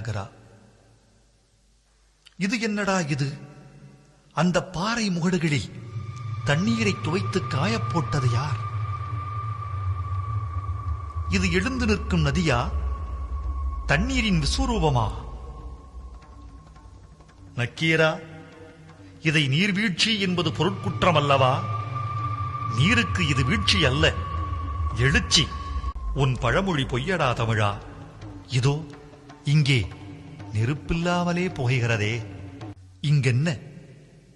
Niagara இது என்னடா இது? அந்த பாறை முகடுகளில் தண்ணீரை துவைத்து காயப்போட்டது யார்? இது எழுந்து நிற்கும் நதியா? தண்ணீரின் விஸ்வரூபமா நக்கீரா இதை நீர்வீழ்ச்சி என்பது பொருட்குற்றம் அல்லவா? நீருக்கு இது வீழ்ச்சி அல்ல. எழுச்சி உன் பழமொழி பொய்யடா தமிழா. இதோ இங்கே நெருப்பில்லாமலே புகைகிறதே. இங்கென்ன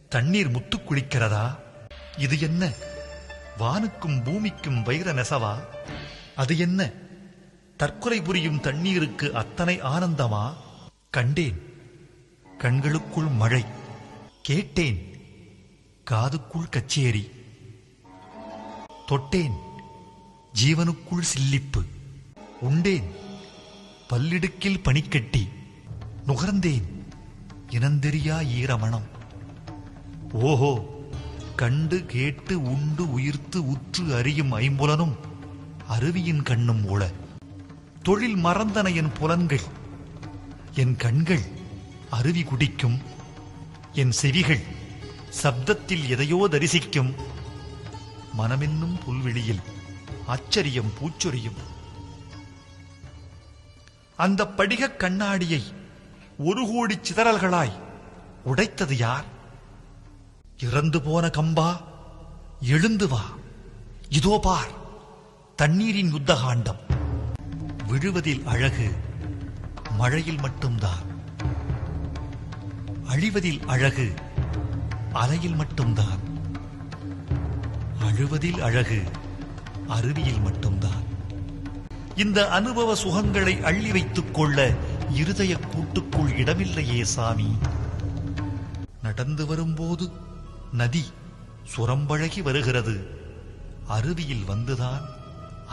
தண்ணீர் முத்து குளிக்கிறதா? இது என்ன வானுக்கும் பூமிக்கும் வைர நெசவா? அது என்ன தற்கொலை புரியும் தண்ணீருக்கு அத்தனை ஆனந்தமா? கண்டேன் கண்களுக்குள் மழை. கேட்டேன் காதுக்குள் கச்சேரி. தொட்டேன் ஜீவனுக்குள் சில்லிப்பு. உண்டேன் பல்லிடுக்கில் பனிக்கட்டி நுகர்ந்தேன் இனந்தெரியா ஈரமணம். ஓஹோ கண்டு கேட்டு உண்டு உயிர்த்து உற்று அறியும் ஐம்புலனும் அருவியின் கண்ணும் உள தொழில் மறந்தன என் புலன்கள் என் கண்கள் அருவி குடிக்கும் என் செவிகள் சப்தத்தில் எதையோ தரிசிக்கும். மனமென்னும் புல்வெளியில் ஆச்சரியம் பூச்சொரியும். அந்த படிகக் கண்ணாடியை ஒரு கோடி சிதறல்களாய் உடைத்தது யார்? இறந்து போன கம்பா எழுந்து வா. இதோ பார் தண்ணீரின் யுத்தகாண்டம். விழுவதில் அழகு மழையில் மட்டும்தான். அழிவதில் அழகு அலையில் மட்டும்தான். அழுவதில் அழகு அருவியில் மட்டும்தான். இந்த அனுபவ சுகங்களை அள்ளி வைத்துக் கொள்ள இருதய கூட்டுக்குள் இடமில்லையே சாமி. நடந்து வரும்போது நதி சுரம்பழகி வருகிறது. அருவியில் வந்துதான்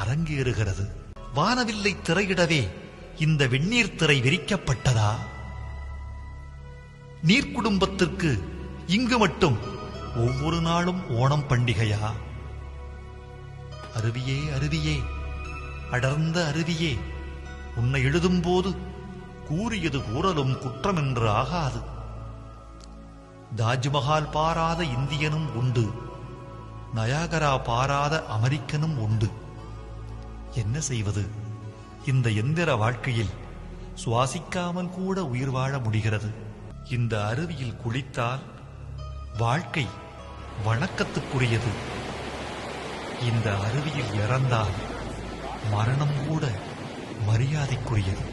அரங்கேறுகிறது. வானவில்லை திரையிடவே இந்த வெந்நீர் திரை விரிக்கப்பட்டதா? நீர்க்குடும்பத்திற்கு இங்கு மட்டும் ஒவ்வொரு நாளும் ஓணம் பண்டிகையா? அருவியே அருவியே அடர்ந்த அருவியே உன்னை எழுதும்போது கூறியது கூறலும் குற்றமென்று ஆகாது. தாஜ்மஹால் பாராத இந்தியனும் உண்டு நயாகரா பாராத அமெரிக்கனும் உண்டு. என்ன செய்வது? இந்த எந்திர வாழ்க்கையில் சுவாசிக்காமல் கூட உயிர் வாழ முடிகிறது. இந்த அருவியில் குளித்தால் வாழ்க்கை வணக்கத்துக்குரியது. இந்த அருவியில் இறந்தால் மரணம் கூட மரியாதைக்குரியது.